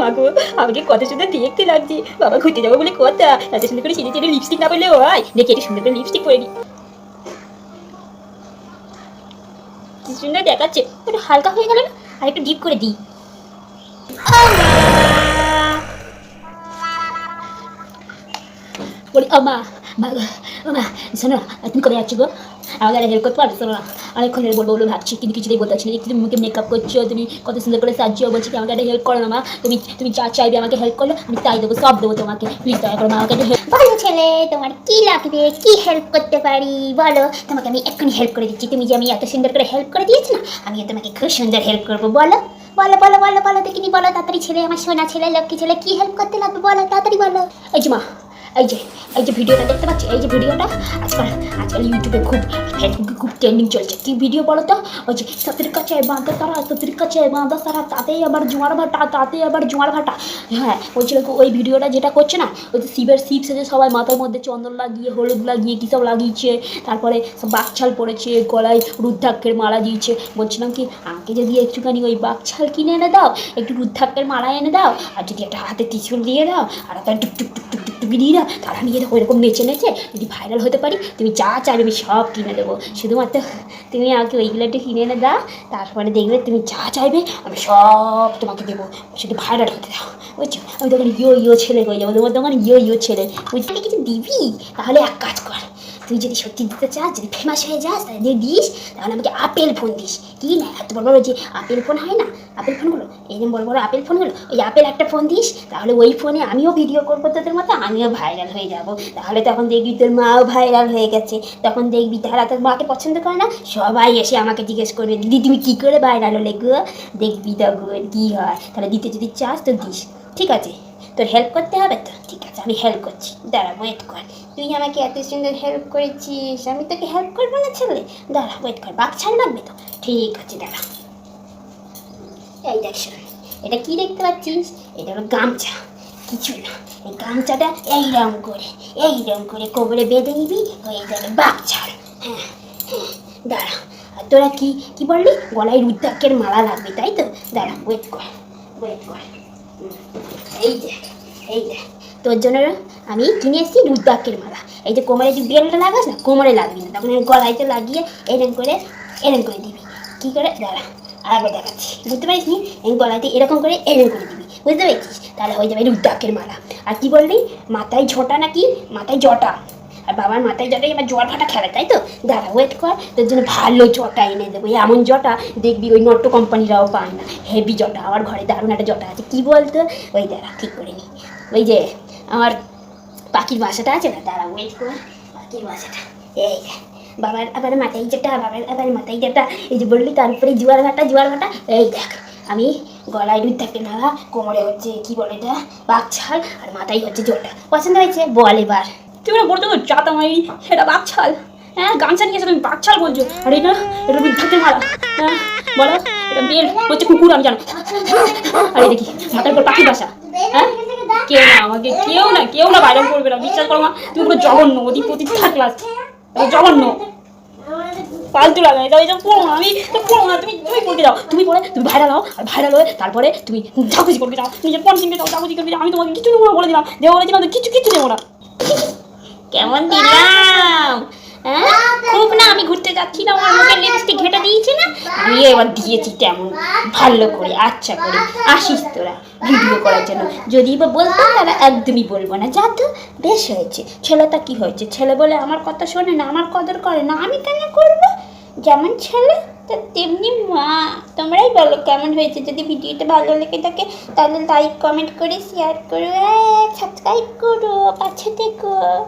মা গো আমাকে কত সুন্দর দেখতে লাগছে। বাবা ঘুরতে যাব বলে কথা, এত সুন্দর করে সিঁড়ি চেড়ে লিপস্টিক না বললে হয়। দেখি একটু সুন্দর করে লিপস্টিক পরে নি। কি সুন্দর দেখাচ্ছে, একটু হালকা হয়ে গেল না? আর একটু ডিপ করে দিই। বলি ও মা শোনো, তুমি কবে যাচ্ছ গো? আমাকে একটা হেল্প করতে পারো শোনো না। অনেকক্ষণ ধরে বলব বলে ভাবছি কিন্তু কিছুতেই বলতে পারছি না। তুমি মুখে মেকআপ করছ তুমি কত সুন্দর করে সাজিও বলছি কি আমাকে একটা হেল্প করো না মা। তুমি তুমি যা চাইবে আমাকে হেল্প করল আমি তাই দেবো সব দেবো তোমাকে। প্লিজ দয়া করো আমাকে একটা হেল্প ভালো ছেলে তোমার কি লাগবে কি হেল্প করতে পারি? বলো। তোমাকে আমি এক্ষুনি হেল্প করে দিচ্ছি। তুমি যে আমি এত সুন্দর করে হেল্প করে দিয়েছি না আমিও তোমাকে খুব সুন্দর হেল্প করব। বলো। বলো বলো বলো বলো দেখিনি বলো। তাড়াতাড়ি ছেলে আমার সোনা ছেলে লক্ষ্মী ছেলে কি হেল্প করতে লাগবে? বলো তাড়াতাড়ি বলো। যে মা এই যে এই যে ভিডিওটা দেখতে পাচ্ছি? এই যে ভিডিওটা? আজকাল আজকাল ইউটিউবে খুব ফেসবুকে খুব ট্রেন্ডিং চলছে। কি ভিডিও বলো তো? ওই যে সতের কাছে বাঁধা তারা সতের কাছে বাঁধা তারা, তাতেই আবার জোয়ার ভাটা তাতে আবার জোয়ার ভাটা। হ্যাঁ বলছিল ওই ভিডিওটা যেটা করছে না, ওই যে শিবের শিব সেজে সবাই মাথার মধ্যে চন্দন লাগিয়ে, হলুদ লাগিয়ে, কী সব লাগিয়েছে? তারপরে সব বাকছাল পড়েছে, গলায় রুদ্ধাক্ষের মালা দিয়েছে। বলছিলাম কি আমাকে যদি একটুখানি ওই বাকছাল কিনে এনে দাও, একটু রুদ্রাক্ষের মালা এনে দাও, আর যদি একটা হাতে ত্রিশূল দিয়ে দাও, আর একটা টুক টুক টুক টুক টুক দিয়ে দাও তারা নিয়ে দেখো এরকম নেচে নেচে যদি ভাইরাল হতে পারি, তুমি যা চাইবে আমি সব কিনে দেবো। শুধুমাত্র তুমি আমাকে ওইগুলো একটু কিনে এনে দাও, তারপরে দেখবে তুমি যা চাইবে আমি সব তোমাকে দেবো। শুধু ভাইরাল হতে দাও, বুঝছ? আমি তখন ইয়ো ইয়ো ছেলে হয়ে যাব, তোমার তখন ইয়ো ইয়ো ছেলে। বুঝতে কিছু দিবি? তাহলে এক কাজ কর তুই যদি সত্যি দিতে চাস, যদি ফেমাস হয়ে যাস, তাহলে দিস তাহলে আমাকে আপেল ফোন দিস। কি না, এত বড় বড় যে আপেল ফোন হয় না? আপেল ফোনগুলো এই যে বড় বড় আপেল ফোনগুলো ওই আপেল একটা ফোন দিস, তাহলে ওই ফোনে আমিও ভিডিও করব তোদের মতো, আমিও ভাইরাল হয়ে যাব। তাহলে তখন দেখবি তোর মাও ভাইরাল হয়ে গেছে। তখন দেখবি তারা তোর মাকে পছন্দ করে না, সবাই এসে আমাকে জিজ্ঞেস করবে, দিদি, তুমি কী করে ভাইরাল হলে গো? দেখবি তখন কী হয়। তাহলে দিতে যদি চাস তো দিস, ঠিক আছে? তোর হেল্প করতে হবে তো? ঠিক আছে, আমি হেল্প করছি। দাঁড়া ওয়েট কর। তুই আমাকে এত সুন্দর হেল্প করেছিস। আমি তোকে হেল্প করব না, ছেলে? দাঁড়া ওয়েট কর। বাক ছাড় লাগবে তো? ঠিক আছে, দাঁড়া। এই দেখ এটা কি দেখতে পাচ্ছিস? এটা হলো গামছা। কিছু না, এই গামছাটা এইরকম করে এইরকম করে কোমরে বেঁধে নিবি, হয়ে যাবে বাক ছাড় হ্যাঁ হ্যাঁ দাঁড়া। আর তোরা কি কি বললি? গলায় রুদ্রাক্ষের মালা লাগবে, তাই তো? দাঁড়া ওয়েট কর ওয়েট কর। এই দেখ। এই দেখ, তোর জন্য আমি কিনে এসেছি রুদ্রাক্ষের মালা। এই যে কোমরে যে বেলটা লাগাস না, কোমরে লাগবি না। তখন গলাইতে লাগিয়ে এরকম করে, এরম করে দিবি। কী করে? দাঁড়া আর একবার দেখাচ্ছি। বুঝতে পারিস নি? এই গলাতে এরকম করে এরকম করে দিবি। বুঝতে পেরেছিস? তাহলে হয়ে যাবে রুদ্রাক্ষের মালা। আর কী বললি? মাথায় ঝোটা নাকি? মাথায় জটা। আর বাবার মাথায় জটাই আমার জ্বর ফাটা খেলে, তাই তো? দাঁড়া ওয়েট কর, তোর জন্য ভালো জটা এনে দেবো। এমন জটা, দেখবি ওই নট্য কোম্পানিরাও পায় না। হেভি জটা, আমার ঘরে দারুণ একটা জটা আছে। কী বলতো? ওই দাঁড়া, ঠিক করে নি। ওই যে, আমার পাখির বাসাটা আছে না? দাঁড়া ওয়েট কর। পাখির বাসাটা। এই, বাবার আবার মাথায় যেটা বাবার আবার মাথায় যেটা এই যে বললি, তারপরে জোয়ার ঘাটা জোয়ার ভাটা। এই দেখ, আমি গলায় দুধ থাকে না, কোমরে হচ্ছে, কি বলে এটা? বাঘছাল আর মাথায় হচ্ছে জোরটা পছন্দ হয়েছে? বল এবার। তুমি না বলছো চাতা মারি এটা বাচ্চাল হ্যাঁ গামছা নিয়ে তুমি বাচ্চাল বলছো। আর এটা এটা রুদ্ধাতে মারা হ্যাঁ বলো, এটা বেল হচ্ছে কুকুর, আমি জানো। আরে দেখি, মাথার উপর পাখি বাসা। হ্যাঁ কেউ না আমাকে, কেউ না কেউ না বাইরে করবে না, বিশ্বাস করো মা, তুমি পুরো জঘন্য, অধিপতি থার্ড ক্লাস জঘন্য। ফালতু লাগে এটা এটা পড়ো না, আমি পড়ো না, তুমি তুমি পড়তে যাও তুমি পড়ে, তুমি ভাইরাল হও, আর ভাইরাল হয়ে তারপরে তুমি ঝাকুজি করবে যাও। নিজের পণ কিনবে যাও ঝাকুজি করবে যাও, আমি তোমাকে কিছু দেবো না বলে দিলাম। দেবো বলে দিলাম কিছু কিছু দেবো না। কেমন দিলাম? হ্যাঁ? খুব না আমি ঘুরতে যাচ্ছি না আমার মুখে লিপস্টিক ঘেটে দিয়েছে না? আমি এবার দিয়েছি তেমন। ভালো করে আচ্ছা করে। আসিস তোরা ভিডিও করার জন্য। যদি বা বলতাম তাহলে একদমই বলব না। যা তো বেশ হয়েছে। ছেলেটা কি হয়েছে? ছেলে বলে আমার কথা শোনে না আমার কদর করে না। আমি কেন করব? যেমন ছেলে তো তেমনি মা। তোমরাই বলো কেমন হয়েছে? যদি ভিডিওটা ভালো লেগে থাকে তাহলে লাইক কমেন্ট করে শেয়ার করো। সাবস্ক্রাইব করো পাশে থেকো।